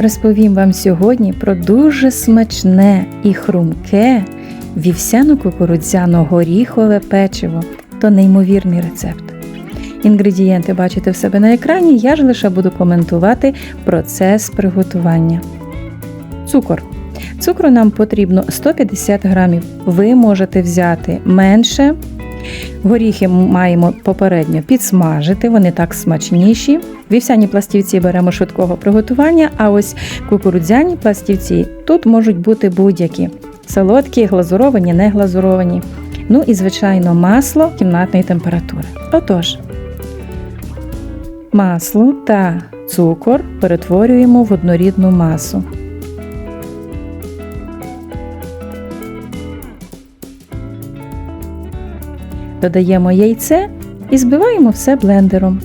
Розповім вам сьогодні про дуже смачне і хрумке вівсяно-кукурудзяно-горіхове печиво. То неймовірний рецепт. Інгредієнти бачите в себе на екрані, я ж лише буду коментувати процес приготування. Цукор. Цукру нам потрібно 150 грамів. Ви можете взяти менше. Горіхи маємо попередньо підсмажити, вони так смачніші. Вівсяні пластівці беремо швидкого приготування, а ось кукурудзяні пластівці тут можуть бути будь-які: солодкі, глазуровані, не глазуровані. Ну і, звичайно, масло кімнатної температури. Отож, масло та цукор перетворюємо в однорідну масу. Додаємо яйце і збиваємо все блендером.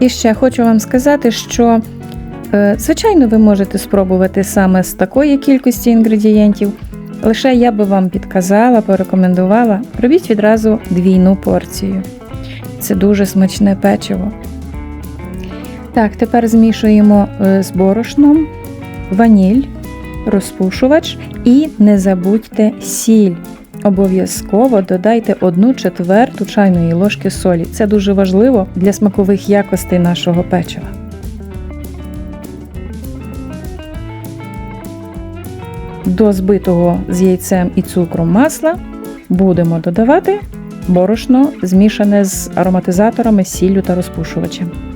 І ще хочу вам сказати, що, е, звичайно, ви можете спробувати саме з такої кількості інгредієнтів. Лише я би вам підказала, порекомендувала, робіть відразу двійну порцію. Це дуже смачне печиво. Так, тепер змішуємо е, з борошном ваніль, розпушувач і не забудьте сіль. Обов'язково додайте 1 четверту чайної ложки солі. Це дуже важливо для смакових якостей нашого печива. До збитого з яйцем і цукром масла будемо додавати борошно, змішане з ароматизаторами, сіллю та розпушувачем.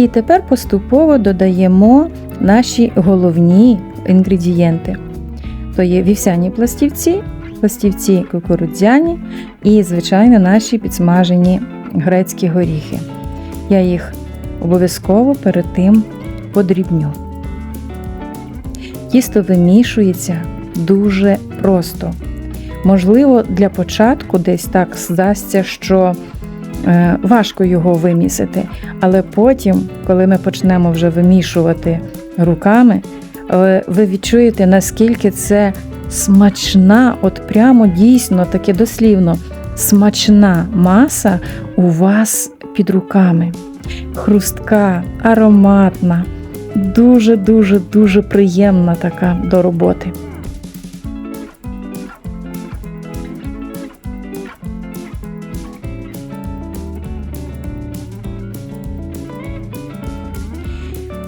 І тепер поступово додаємо наші головні інгредієнти. То є вівсяні пластівці, пластівці кукурудзяні і, звичайно, наші підсмажені грецькі горіхи. Я їх обов'язково перед тим подрібню. Тісто вимішується дуже просто. Можливо, для початку десь так здасться, що важко його вимісити. Але потім, коли ми почнемо вже вимішувати руками, е, ви відчуєте, наскільки це смачна, от прямо дійсно таке дослівно, смачна маса у вас під руками. Хрустка, ароматна, дуже-дуже дуже приємна така до роботи.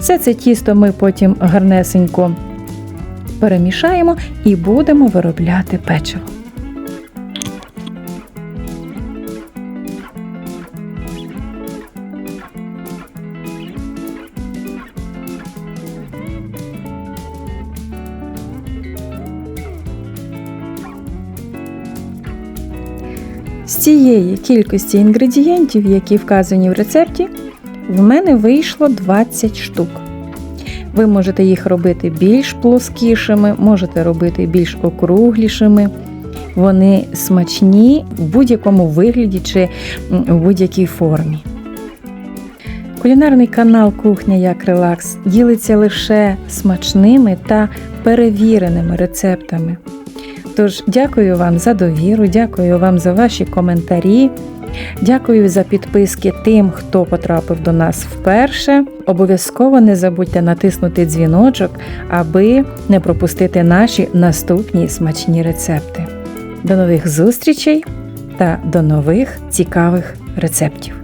Все це тісто ми потім гарнесенько перемішаємо і будемо виробляти печиво. З цієї кількості інгредієнтів, які вказані в рецепті, в мене вийшло 20 штук. Ви можете їх робити більш плоскішими, можете робити більш округлішими. Вони смачні в будь-якому вигляді чи в будь-якій формі. Кулінарний канал Кухня як Релакс ділиться лише смачними та перевіреними рецептами. Тож, дякую вам за довіру, дякую вам за ваші коментарі. Дякую за підписки тим, хто потрапив до нас вперше. Обов'язково не забудьте натиснути дзвіночок, аби не пропустити наші наступні смачні рецепти. До нових зустрічей та до нових цікавих рецептів!